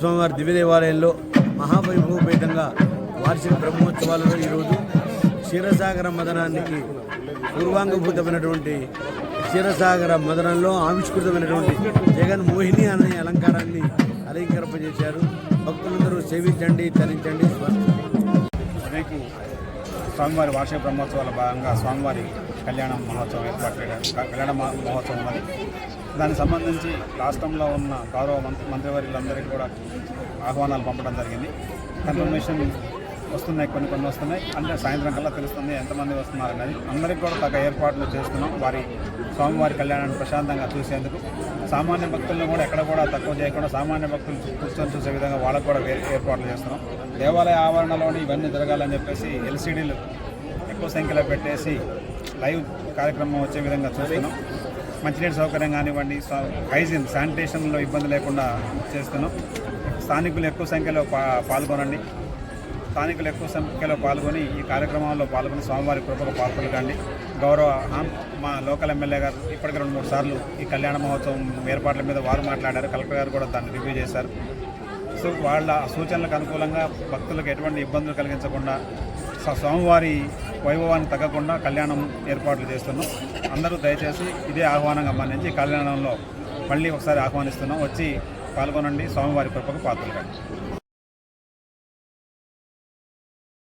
స్వామివారి దివ్య దేవాలయంలో మహావైభవపేతంగా వార్షిక బ్రహ్మోత్సవాలలో ఈరోజు క్షీరసాగర మదనానికి పూర్వాంగభూతమైనటువంటి క్షీరసాగర మదనంలో ఆవిష్కృతమైనటువంటి జగన్ మోహిని అనే అలంకారాన్ని అలంకరింపజేశారు. భక్తులందరూ సేవించండి తరించండి రేపు స్వామివారి వార్షిక బ్రహ్మోత్సవాల భాగంగా స్వామివారి కళ్యాణ మహోత్సవం ఏర్పాటు చేయడం కళ్యాణ మహోత్సవం ఉన్నది. దానికి సంబంధించి రాష్ట్రంలో ఉన్న గౌరవ మంత్రి మంత్రివర్యులందరికీ కూడా ఆహ్వానాలు పంపడం జరిగింది. కన్ఫర్మేషన్ వస్తున్నాయి కొన్ని కొన్ని వస్తున్నాయి. అంటే సాయంత్రం కల్లా తెలుస్తుంది ఎంతమంది వస్తున్నారు అనేది. అందరికీ కూడా తగ్గ ఏర్పాట్లు చేస్తున్నాం. వారి స్వామివారి కళ్యాణాన్ని ప్రశాంతంగా చూసేందుకు. సామాన్య భక్తులను కూడా ఎక్కడ కూడా తక్కువ చేయకుండా సామాన్య భక్తులు కూర్చొని చూసే విధంగా వాళ్ళకు కూడా ఏర్పాట్లు చేస్తున్నాం. దేవాలయ ఆవరణలోని ఇవన్నీ జరగాలని చెప్పేసి ఎల్సీడీలు ఎక్కువ సంఖ్యలో పెట్టేసి లైవ్ కార్యక్రమం వచ్చే విధంగా చూస్తున్నాం. మంచినీటి సౌకర్యం కానివ్వండి హైజిన్ హైజీన్ శానిటేషన్లో ఇబ్బంది లేకుండా చేస్తున్నాం. స్థానికులు ఎక్కువ సంఖ్యలో పా పాల్గొనండి. స్థానికులు ఎక్కువ సంఖ్యలో పాల్గొని ఈ కార్యక్రమంలో పాల్గొని స్వామివారి కృపకు పాల్గొని కానీ గౌరవ మా లోకల్ ఎమ్మెల్యే గారు ఇప్పటికి రెండు మూడు సార్లు ఈ కళ్యాణ మహోత్సవం ఏర్పాట్ల మీద వారు మాట్లాడారు. కలెక్టర్ గారు కూడా దాన్ని రివ్యూ చేశారు. సో వాళ్ళ సూచనలకు అనుకూలంగా భక్తులకు ఎటువంటి ఇబ్బందులు కలిగించకుండా స్వామివారి వైభవాన్ని తగ్గకుండా కళ్యాణం ఏర్పాట్లు చేస్తున్నాం. అందరూ దయచేసి ఇదే ఆహ్వానంగా మన్నించి కళ్యాణంలో మళ్ళీ ఒకసారి ఆహ్వానిస్తున్నాం. వచ్చి పాల్గొనండి. స్వామివారి కృపకు పాత్రలు.